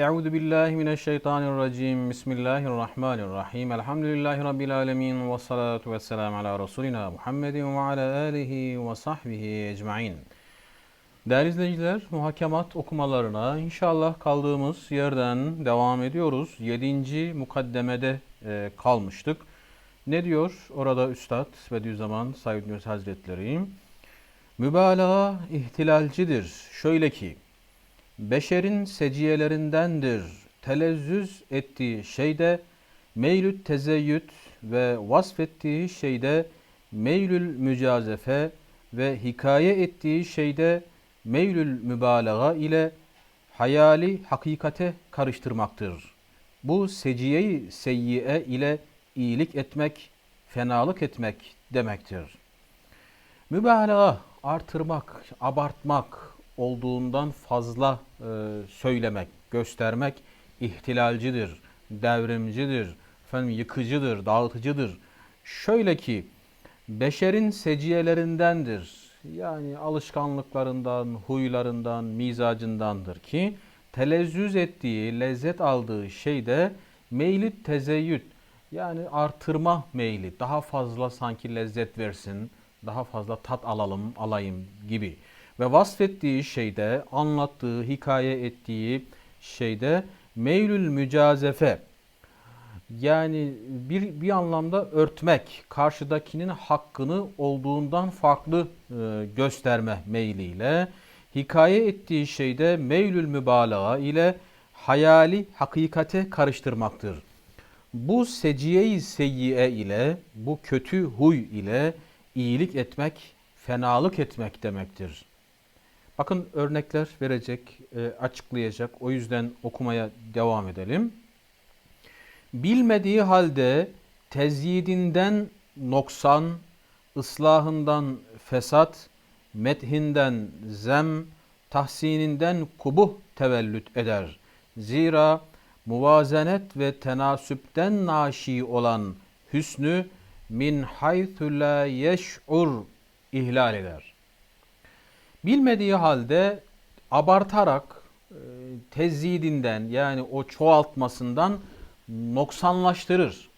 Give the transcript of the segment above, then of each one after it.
Euzu billahi mineşşeytanirracim. Bismillahirrahmanirrahim. Elhamdülillahi rabbil alamin ve salatu vesselam ala resulina Muhammedin ve ala alihi ve sahbihi ecmaîn. Değerli izleyiciler, muhakemat okumalarına inşallah kaldığımız yerden devam ediyoruz. 7. mukaddemede e, kalmıştık. Ne diyor orada Üstad Bediüzzaman Said Nursi Hazretleri? Mübalağa ihtilalcidir. Şöyle ki, beşerin seciyelerindendir. Telezzüz ettiği şeyde meylü tezeyyüt ve vasfettiği şeyde meylül mücazefe ve hikaye ettiği şeyde meylül mübalağa ile hayali hakikate karıştırmaktır. Bu seciye-i seyyiye ile iyilik etmek, fenalık etmek demektir. Mübalağa artırmak, abartmak, olduğundan fazla e, söylemek, göstermek ihtilalcidir, devrimcidir, efendim yıkıcıdır, dağıtıcıdır. Şöyle ki beşerin seciyelerindendir. Yani alışkanlıklarından, huylarından, mizacındandır ki telezzüz ettiği, lezzet aldığı şeyde meyli tezeyyüt yani artırma meyli, daha fazla sanki lezzet versin, daha fazla tat alalım, alayım gibi ve vasfettiği şeyde, anlattığı, hikaye ettiği şeyde meylül mücazefe yani bir, bir anlamda örtmek, karşıdakinin hakkını olduğundan farklı e, gösterme meyliyle, hikaye ettiği şeyde meylül mübalağa ile hayali hakikate karıştırmaktır. Bu seciye-i seyyiye ile, bu kötü huy ile iyilik etmek, fenalık etmek demektir. Bakın örnekler verecek, e, açıklayacak. O yüzden okumaya devam edelim. Bilmediği halde tezyidinden noksan, ıslahından fesat, methinden zem, tahsininden kubuh tevellüt eder. Zira muvazenet ve tenasüpten naşi olan hüsnü min haythu la yeş'ur ihlal eder. Bilmediği halde abartarak e, tezyidinden yani o çoğaltmasından noksanlaştırır.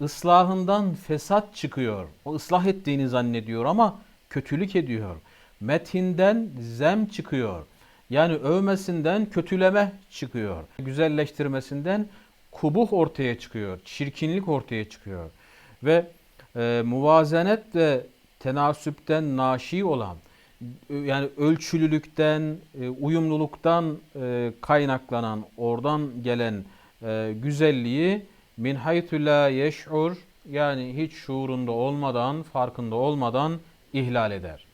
Islahından fesat çıkıyor. O ıslah ettiğini zannediyor ama kötülük ediyor. Methinden zem çıkıyor. Yani övmesinden kötüleme çıkıyor. Güzelleştirmesinden kubuh ortaya çıkıyor. Çirkinlik ortaya çıkıyor. Ve e, muvazenet ve tenasüpten naşi olan yani ölçülülükten, e, uyumluluktan e, kaynaklanan, oradan gelen e, güzelliği min haythu la yeş'ur yani hiç şuurunda olmadan, farkında olmadan ihlal eder.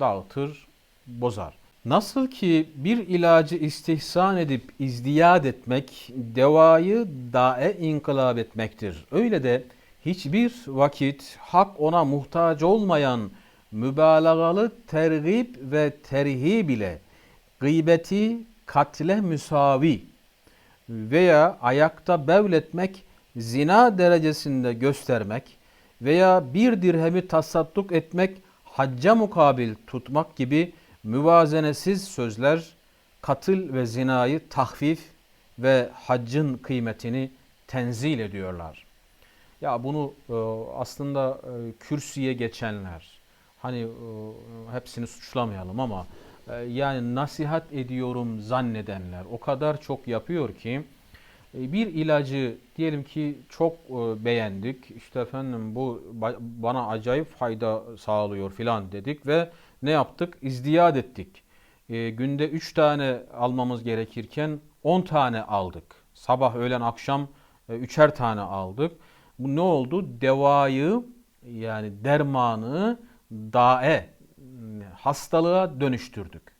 Dağıtır, bozar. Nasıl ki bir ilacı istihsan edip izdiyat etmek, devayı dae inkılap etmektir. Öyle de hiçbir vakit hak ona muhtaç olmayan mübalağalı tergib ve terhib ile gıybeti katle müsavi veya ayakta bevletmek zina derecesinde göstermek veya bir dirhemi tasadduk etmek hacca mukabil tutmak gibi müvazenesiz sözler katıl ve zinayı tahfif ve haccın kıymetini tenzil ediyorlar. Ya bunu e, aslında e, kürsüye geçenler, hani e, hepsini suçlamayalım ama e, yani nasihat ediyorum zannedenler o kadar çok yapıyor ki e, bir ilacı diyelim ki çok beğendik işte efendim bu bana acayip fayda sağlıyor filan dedik ve ne yaptık? İzdiyat ettik. Günde 3 tane almamız gerekirken 10 tane aldık. Sabah öğlen akşam üçer tane aldık. Bu ne oldu? Devayı yani dermanı dae hastalığa dönüştürdük.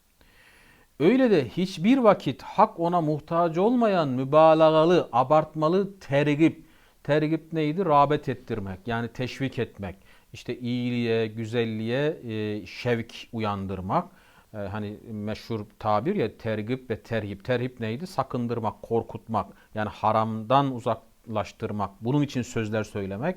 Öyle de hiçbir vakit hak ona muhtaç olmayan mübalağalı, abartmalı tergip. Tergip neydi? Rağbet ettirmek. Yani teşvik etmek. İşte iyiliğe, güzelliğe e, şevk uyandırmak. E, hani meşhur tabir ya tergip ve terhip. Terhip neydi? Sakındırmak, korkutmak. Yani haramdan uzaklaştırmak. Bunun için sözler söylemek.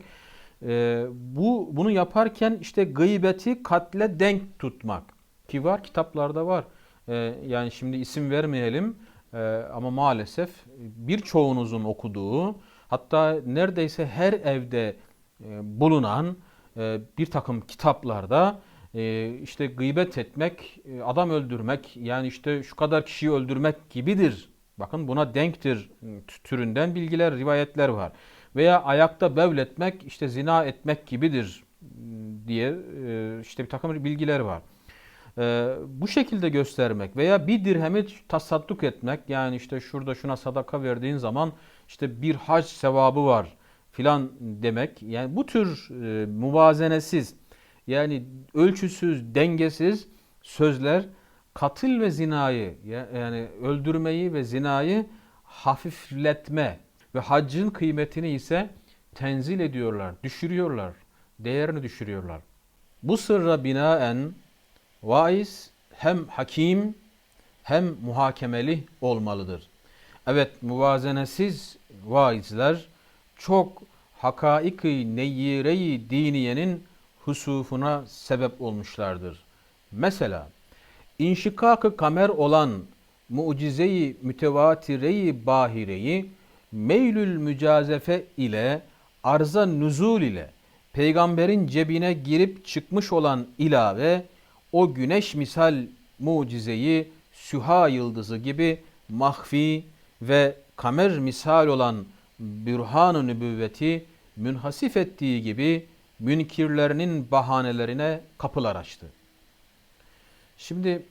E, bu bunu yaparken işte gıybeti katle denk tutmak ki var kitaplarda var. E, yani şimdi isim vermeyelim. Ee, ama maalesef birçoğunuzun okuduğu hatta neredeyse her evde e, bulunan e, bir takım kitaplarda e, işte gıybet etmek, e, adam öldürmek yani işte şu kadar kişiyi öldürmek gibidir. Bakın buna denktir türünden bilgiler, rivayetler var. Veya ayakta bevletmek işte zina etmek gibidir diye e, işte bir takım bilgiler var. E, bu şekilde göstermek veya bir dirhemi tasadduk etmek yani işte şurada şuna sadaka verdiğin zaman işte bir hac sevabı var filan demek. Yani bu tür e, muvazenesiz yani ölçüsüz, dengesiz sözler katil ve zinayı yani öldürmeyi ve zinayı hafifletme ve haccın kıymetini ise tenzil ediyorlar, düşürüyorlar, değerini düşürüyorlar. Bu sırra binaen vaiz hem hakim hem muhakemeli olmalıdır. Evet muvazenesiz vaizler çok hakaiki neyyire-i diniyenin husufuna sebep olmuşlardır. Mesela inşikak kamer olan mütevatireyi bahireyi meylül mücazefe ile arza nüzul ile peygamberin cebine girip çıkmış olan ilave o güneş misal mucizeyi süha yıldızı gibi mahfi ve kamer misal olan bürhan-ı nübüvveti münhasif ettiği gibi münkirlerinin bahanelerine kapılar açtı. Şimdi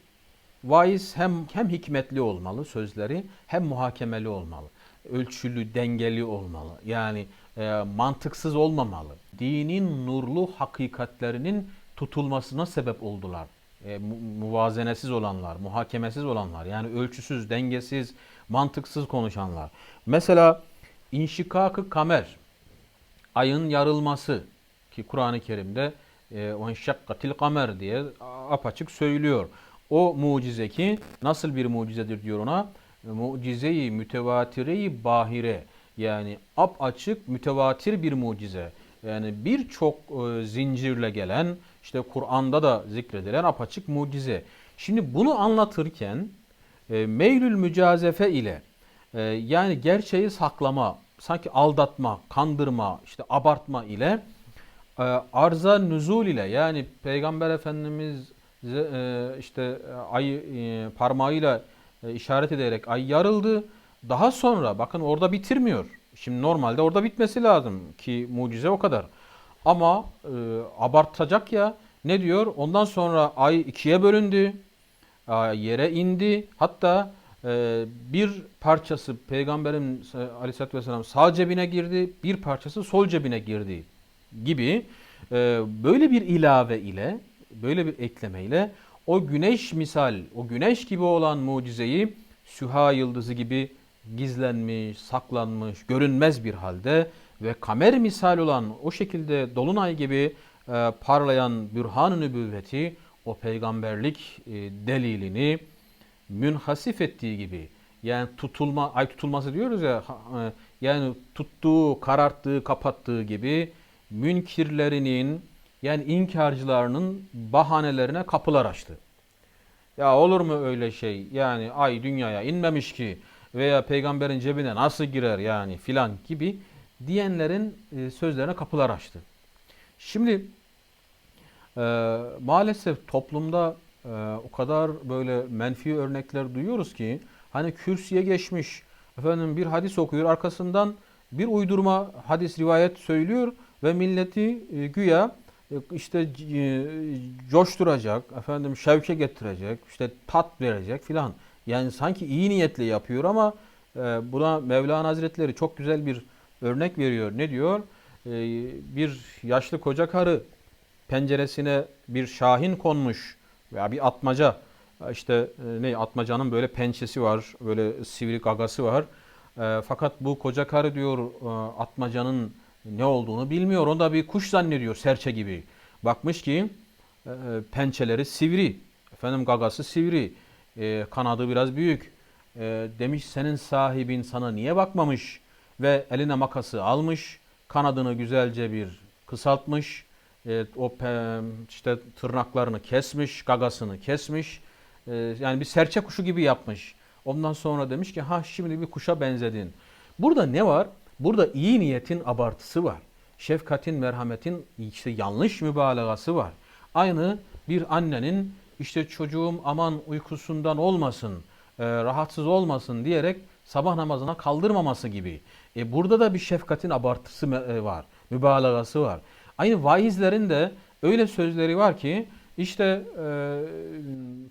vaiz hem hem hikmetli olmalı sözleri hem muhakemeli olmalı. Ölçülü, dengeli olmalı. Yani e, mantıksız olmamalı. Dinin nurlu hakikatlerinin tutulmasına sebep oldular. E, mu muvazenesiz olanlar, muhakemesiz olanlar, yani ölçüsüz, dengesiz, mantıksız konuşanlar. Mesela inşikakı kamer, ayın yarılması ki Kur'an-ı Kerim'de ve şakkatil kamer diye apaçık söylüyor. O mucize ki nasıl bir mucizedir diyor ona? Mucizeyi mütevatireyi bahire yani ap açık mütevatir bir mucize. Yani birçok e, zincirle gelen işte Kur'an'da da zikredilen apaçık mucize. Şimdi bunu anlatırken e, meylül mücazefe ile e, yani gerçeği saklama, sanki aldatma, kandırma, işte abartma ile e, arza nüzul ile yani Peygamber Efendimiz e, işte e, parmağıyla e, işaret ederek ay yarıldı. Daha sonra bakın orada bitirmiyor. Şimdi normalde orada bitmesi lazım ki mucize o kadar. Ama e, abartacak ya ne diyor? Ondan sonra ay ikiye bölündü. Yere indi. Hatta e, bir parçası Peygamberin e, aleyhissalatü vesselam sağ cebine girdi. Bir parçası sol cebine girdi gibi e, böyle bir ilave ile böyle bir ekleme ile o güneş misal, o güneş gibi olan mucizeyi süha yıldızı gibi gizlenmiş, saklanmış, görünmez bir halde ve kamer misal olan o şekilde dolunay gibi e, parlayan bürhan-ı nübüvveti o peygamberlik e, delilini münhasif ettiği gibi yani tutulma ay tutulması diyoruz ya e, yani tuttuğu, kararttığı, kapattığı gibi münkirlerinin yani inkarcılarının bahanelerine kapılar açtı. Ya olur mu öyle şey? Yani ay dünyaya inmemiş ki veya peygamberin cebine nasıl girer yani filan gibi diyenlerin e, sözlerine kapılar açtı. Şimdi e, maalesef toplumda e, o kadar böyle menfi örnekler duyuyoruz ki hani kürsüye geçmiş efendim bir hadis okuyor arkasından bir uydurma hadis rivayet söylüyor ve milleti e, güya işte e, coşturacak, efendim şevke getirecek, işte tat verecek filan. Yani sanki iyi niyetle yapıyor ama e, buna Mevlana Hazretleri çok güzel bir örnek veriyor. Ne diyor? E, bir yaşlı koca karı penceresine bir şahin konmuş veya bir atmaca. İşte ne atmacanın böyle pençesi var, böyle sivri gagası var. Fakat bu koca karı diyor atmacanın ne olduğunu bilmiyor. Onu da bir kuş zannediyor serçe gibi. Bakmış ki e, pençeleri sivri, efendim gagası sivri, e, kanadı biraz büyük. E, demiş senin sahibin sana niye bakmamış ve eline makası almış, kanadını güzelce bir kısaltmış, e, o pe, işte tırnaklarını kesmiş, gagasını kesmiş. E, yani bir serçe kuşu gibi yapmış. Ondan sonra demiş ki ha şimdi bir kuşa benzedin. Burada ne var? Burada iyi niyetin abartısı var. Şefkatin, merhametin işte yanlış mübalağası var. Aynı bir annenin işte çocuğum aman uykusundan olmasın, e, rahatsız olmasın diyerek sabah namazına kaldırmaması gibi. E, burada da bir şefkatin abartısı e, var, mübalağası var. Aynı vaizlerin de öyle sözleri var ki işte e,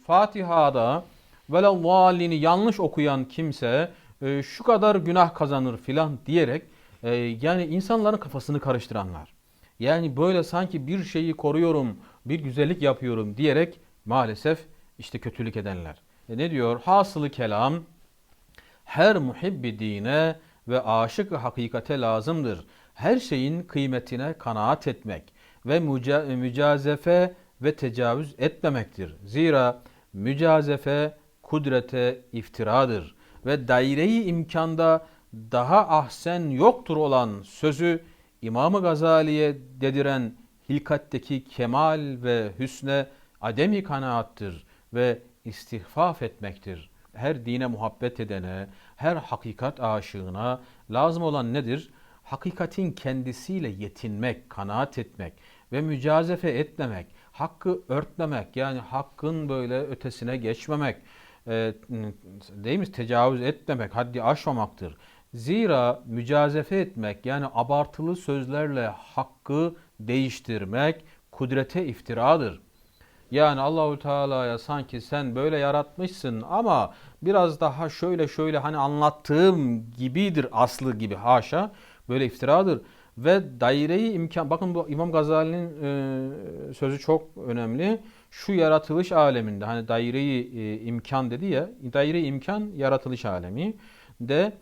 Fatiha'da velallâlini yanlış okuyan kimse e, şu kadar günah kazanır filan diyerek e, yani insanların kafasını karıştıranlar. Yani böyle sanki bir şeyi koruyorum, bir güzellik yapıyorum diyerek maalesef işte kötülük edenler. E ne diyor? Hasılı kelam her muhibbi dine ve aşık hakikate lazımdır. Her şeyin kıymetine kanaat etmek ve müca- mücazefe ve tecavüz etmemektir. Zira mücazefe kudrete iftiradır ve daire-i imkanda daha ahsen yoktur olan sözü İmam-ı Gazali'ye dediren hilkatteki kemal ve hüsne ademi kanaattır ve istihfaf etmektir. Her dine muhabbet edene, her hakikat aşığına lazım olan nedir? Hakikatin kendisiyle yetinmek, kanaat etmek ve mücazefe etmemek, hakkı örtmemek yani hakkın böyle ötesine geçmemek, e, değil mi? Tecavüz etmemek, haddi aşmamaktır. Zira mücazefe etmek yani abartılı sözlerle hakkı değiştirmek kudrete iftiradır. Yani Allahu Teala'ya sanki sen böyle yaratmışsın ama biraz daha şöyle şöyle hani anlattığım gibidir aslı gibi haşa böyle iftiradır ve daireyi imkan bakın bu İmam Gazali'nin e, sözü çok önemli. Şu yaratılış aleminde hani daireyi e, imkan dedi ya daire imkan yaratılış alemi de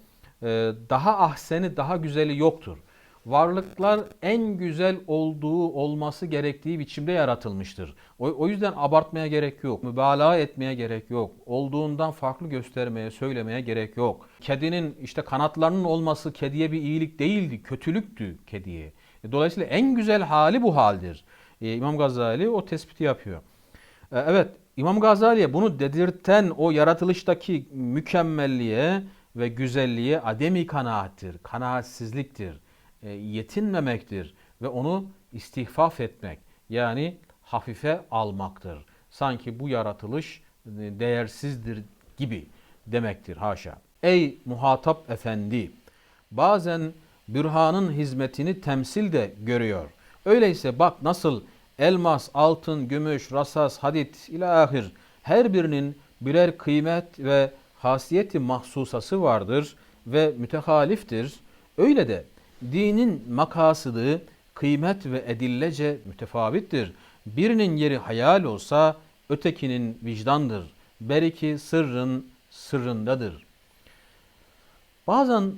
e, daha ahseni daha güzeli yoktur. Varlıklar en güzel olduğu olması gerektiği biçimde yaratılmıştır. O, o yüzden abartmaya gerek yok. Mübalağa etmeye gerek yok. Olduğundan farklı göstermeye, söylemeye gerek yok. Kedinin işte kanatlarının olması kediye bir iyilik değildi, kötülüktü kediye. E, Dolayısıyla en güzel hali bu haldir. E, İmam Gazali o tespiti yapıyor. E, Evet, İmam Gazali'ye bunu dedirten o yaratılıştaki mükemmelliğe ve güzelliğe ademi kanaattir, kanaatsizliktir, e, yetinmemektir ve onu istihfaf etmek yani hafife almaktır. Sanki bu yaratılış e, değersizdir gibi demektir haşa. Ey muhatap efendi! Bazen bürhanın hizmetini temsil de görüyor. Öyleyse bak nasıl elmas, altın, gümüş, rasas, hadit ilahir her birinin birer kıymet ve hasiyeti mahsusası vardır ve mütehaliftir. Öyle de dinin makasıdı kıymet ve edillece mütefavittir. Birinin yeri hayal olsa ötekinin vicdandır. Beriki sırrın sırrındadır. Bazen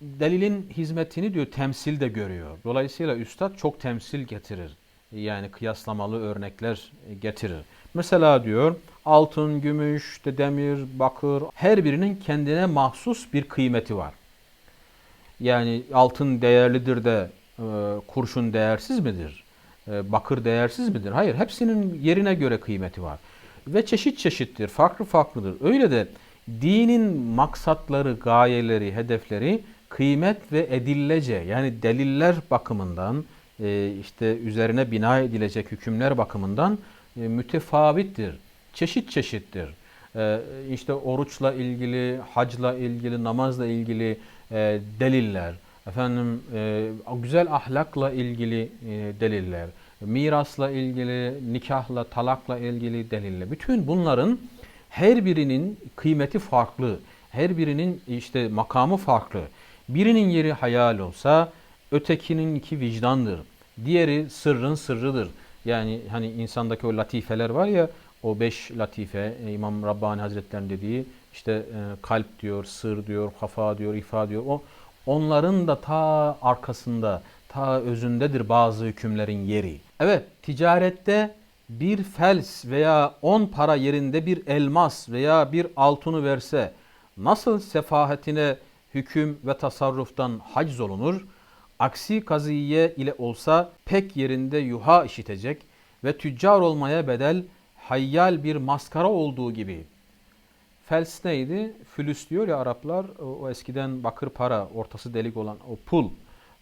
delilin hizmetini diyor temsil de görüyor. Dolayısıyla üstad çok temsil getirir. Yani kıyaslamalı örnekler getirir. Mesela diyor altın, gümüş, demir, bakır her birinin kendine mahsus bir kıymeti var. Yani altın değerlidir de e, kurşun değersiz midir? E, bakır değersiz midir? Hayır, hepsinin yerine göre kıymeti var. Ve çeşit çeşittir, farklı farklıdır. Öyle de dinin maksatları, gayeleri, hedefleri kıymet ve edillece yani deliller bakımından e, işte üzerine bina edilecek hükümler bakımından e, mütefavittir. Çeşit çeşittir. E, işte oruçla ilgili, hacla ilgili, namazla ilgili e, deliller, efendim e, güzel ahlakla ilgili e, deliller, mirasla ilgili, nikahla, talakla ilgili deliller. Bütün bunların her birinin kıymeti farklı. Her birinin işte makamı farklı. Birinin yeri hayal olsa ötekininki vicdandır. Diğeri sırrın sırrıdır. Yani hani insandaki o latifeler var ya o beş latife e, İmam Rabbani Hazretleri'nin dediği işte e, kalp diyor, sır diyor, kafa diyor, ifa diyor. O onların da ta arkasında, ta özündedir bazı hükümlerin yeri. Evet, ticarette bir fels veya on para yerinde bir elmas veya bir altını verse nasıl sefahetine hüküm ve tasarruftan haciz olunur? Aksi kaziye ile olsa pek yerinde yuha işitecek ve tüccar olmaya bedel hayyal bir maskara olduğu gibi Fels neydi? Fülüs diyor ya Araplar. O, eskiden bakır para, ortası delik olan o pul.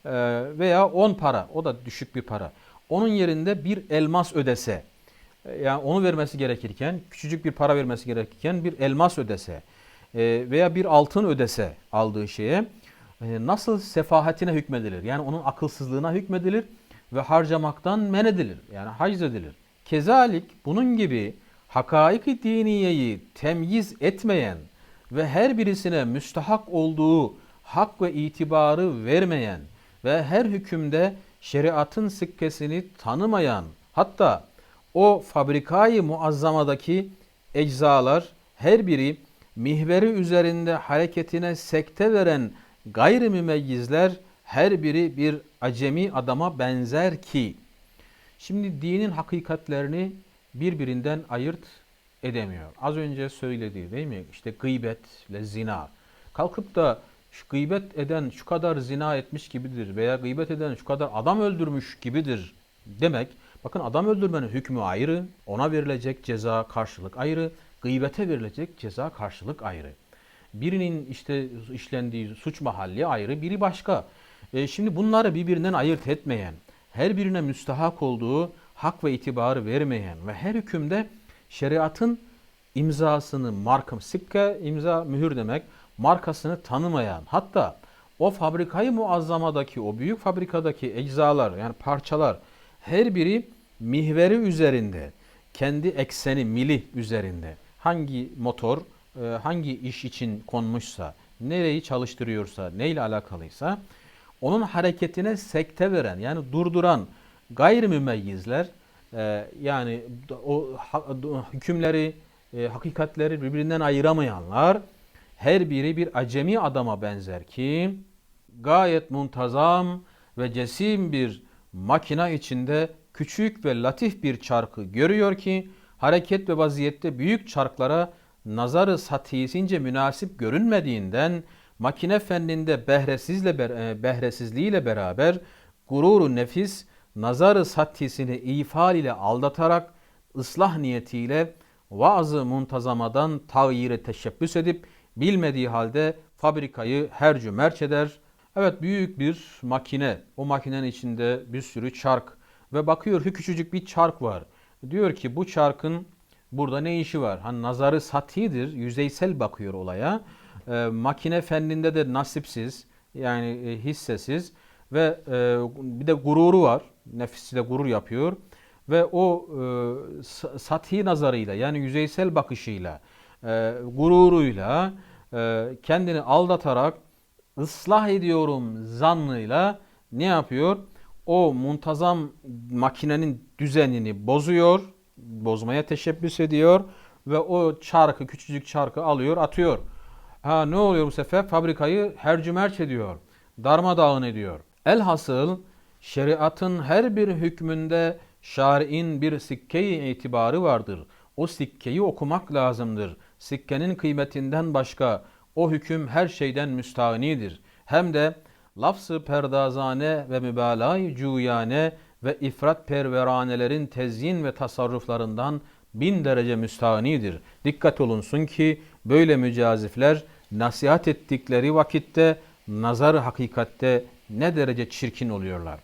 Ee, veya 10 para. O da düşük bir para. Onun yerinde bir elmas ödese. e, Yani onu vermesi gerekirken, küçücük bir para vermesi gerekirken bir elmas ödese e, veya bir altın ödese aldığı şeye e, nasıl sefahatine hükmedilir? Yani onun akılsızlığına hükmedilir ve harcamaktan men edilir. Yani haciz edilir. Kezalik bunun gibi hakaiki diniyeyi temyiz etmeyen ve her birisine müstahak olduğu hak ve itibarı vermeyen ve her hükümde şeriatın sikkesini tanımayan hatta o fabrikayı muazzamadaki eczalar her biri mihveri üzerinde hareketine sekte veren gayrimümeyyizler her biri bir acemi adama benzer ki Şimdi dinin hakikatlerini birbirinden ayırt edemiyor. Az önce söylediği değil mi? İşte gıybetle zina. Kalkıp da şu gıybet eden şu kadar zina etmiş gibidir veya gıybet eden şu kadar adam öldürmüş gibidir demek. Bakın adam öldürmenin hükmü ayrı, ona verilecek ceza karşılık ayrı, gıybete verilecek ceza karşılık ayrı. Birinin işte işlendiği suç mahalli ayrı, biri başka. E, şimdi bunları birbirinden ayırt etmeyen, her birine müstahak olduğu hak ve itibarı vermeyen ve her hükümde şeriatın imzasını, markam, sikke imza mühür demek, markasını tanımayan, hatta o fabrikayı muazzamadaki, o büyük fabrikadaki eczalar yani parçalar her biri mihveri üzerinde, kendi ekseni, mili üzerinde hangi motor, hangi iş için konmuşsa, nereyi çalıştırıyorsa, neyle alakalıysa onun hareketine sekte veren yani durduran gayrimümeyyizler e, yani o hükümleri, e, hakikatleri birbirinden ayıramayanlar her biri bir acemi adama benzer ki gayet muntazam ve cesim bir makina içinde küçük ve latif bir çarkı görüyor ki hareket ve vaziyette büyük çarklara nazarı satisince münasip görünmediğinden makine fenninde behresizle e, behresizliğiyle beraber gururu nefis nazarı sattisini ifal ile aldatarak ıslah niyetiyle vaazı muntazamadan tağyire teşebbüs edip bilmediği halde fabrikayı hercü merç eder. Evet büyük bir makine. O makinenin içinde bir sürü çark ve bakıyor ki küçücük bir çark var. Diyor ki bu çarkın burada ne işi var? Hani nazarı satidir, yüzeysel bakıyor olaya. Ee, makine fenninde de nasipsiz, yani e, hissesiz ve e, bir de gururu var. Nefisi de gurur yapıyor ve o e, sa- sati nazarıyla yani yüzeysel bakışıyla, e, gururuyla e, kendini aldatarak ıslah ediyorum zannıyla ne yapıyor? O muntazam makinenin düzenini bozuyor, bozmaya teşebbüs ediyor ve o çarkı, küçücük çarkı alıyor, atıyor. Ha ne oluyor bu sefer? Fabrikayı hercümerç ediyor, darmadağın ediyor. Elhasıl şeriatın her bir hükmünde şari'in bir sikke-i itibarı vardır. O sikkeyi okumak lazımdır. Sikkenin kıymetinden başka o hüküm her şeyden müstahnidir. Hem de lafzı perdazane ve mübalağ cuyane ve ifrat perveranelerin tezyin ve tasarruflarından bin derece müstahnidir. Dikkat olunsun ki böyle mücazifler nasihat ettikleri vakitte nazar hakikatte ne derece çirkin oluyorlar.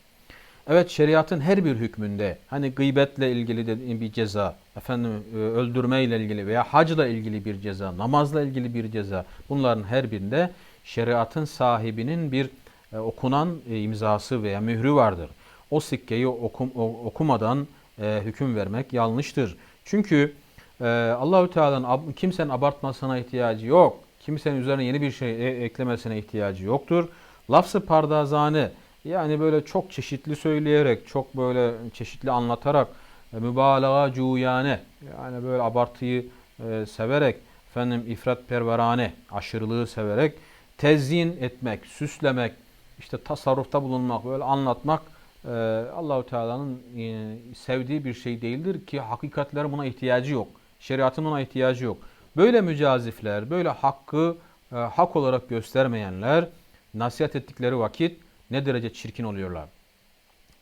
Evet şeriatın her bir hükmünde hani gıybetle ilgili de bir ceza, efendim e, öldürmeyle ilgili veya hacla ilgili bir ceza, namazla ilgili bir ceza bunların her birinde şeriatın sahibinin bir e, okunan e, imzası veya mührü vardır. O sikkeyi okum, okumadan e, hüküm vermek yanlıştır. Çünkü e, Allahü Teala'nın kimsenin abartmasına ihtiyacı yok. Kimsenin üzerine yeni bir şey e- eklemesine ihtiyacı yoktur. Lafzı pardazane yani böyle çok çeşitli söyleyerek, çok böyle çeşitli anlatarak e, mübalağa cuyane yani böyle abartıyı e, severek efendim ifrat perverane aşırılığı severek tezyin etmek, süslemek, işte tasarrufta bulunmak, böyle anlatmak e, Allahu Teala'nın e, sevdiği bir şey değildir ki hakikatlerin buna ihtiyacı yok. Şeriatın buna ihtiyacı yok. Böyle mücazifler, böyle hakkı e, hak olarak göstermeyenler nasihat ettikleri vakit ne derece çirkin oluyorlar.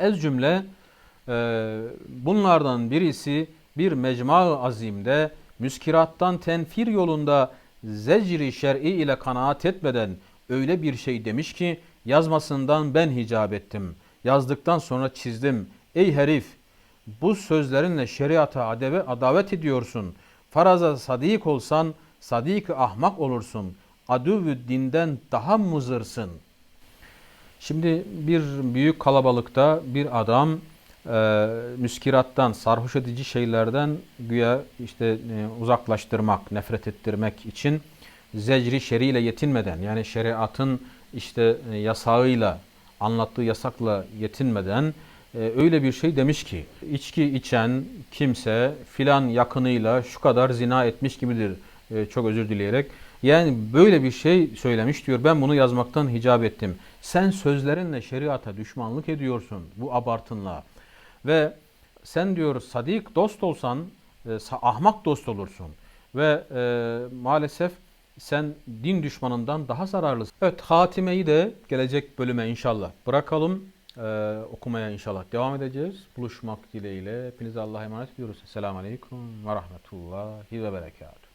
Ez cümle e, bunlardan birisi bir mecma-ı azimde müskirattan tenfir yolunda zecri şer'i ile kanaat etmeden öyle bir şey demiş ki yazmasından ben hicap ettim. Yazdıktan sonra çizdim. Ey herif bu sözlerinle şeriata adeve, adavet ediyorsun. Faraza sadik olsan sadik ahmak olursun. Adüvü dinden daha muzırsın. Şimdi bir büyük kalabalıkta bir adam e, müskirattan, sarhoş edici şeylerden güya işte e, uzaklaştırmak, nefret ettirmek için zecri şeriyle yetinmeden yani şeriatın işte e, yasağıyla, anlattığı yasakla yetinmeden e, öyle bir şey demiş ki içki içen kimse filan yakınıyla şu kadar zina etmiş gibidir. E, çok özür dileyerek. Yani böyle bir şey söylemiş diyor. Ben bunu yazmaktan hicap ettim. Sen sözlerinle şeriata düşmanlık ediyorsun bu abartınla. Ve sen diyor sadik dost olsan e, ahmak dost olursun. Ve e, maalesef sen din düşmanından daha zararlısın. Evet hatimeyi de gelecek bölüme inşallah bırakalım. E, okumaya inşallah devam edeceğiz. Buluşmak dileğiyle. Hepinize Allah'a emanet ediyoruz. Selamun Aleyküm ve Rahmetullahi ve Berekatuhu.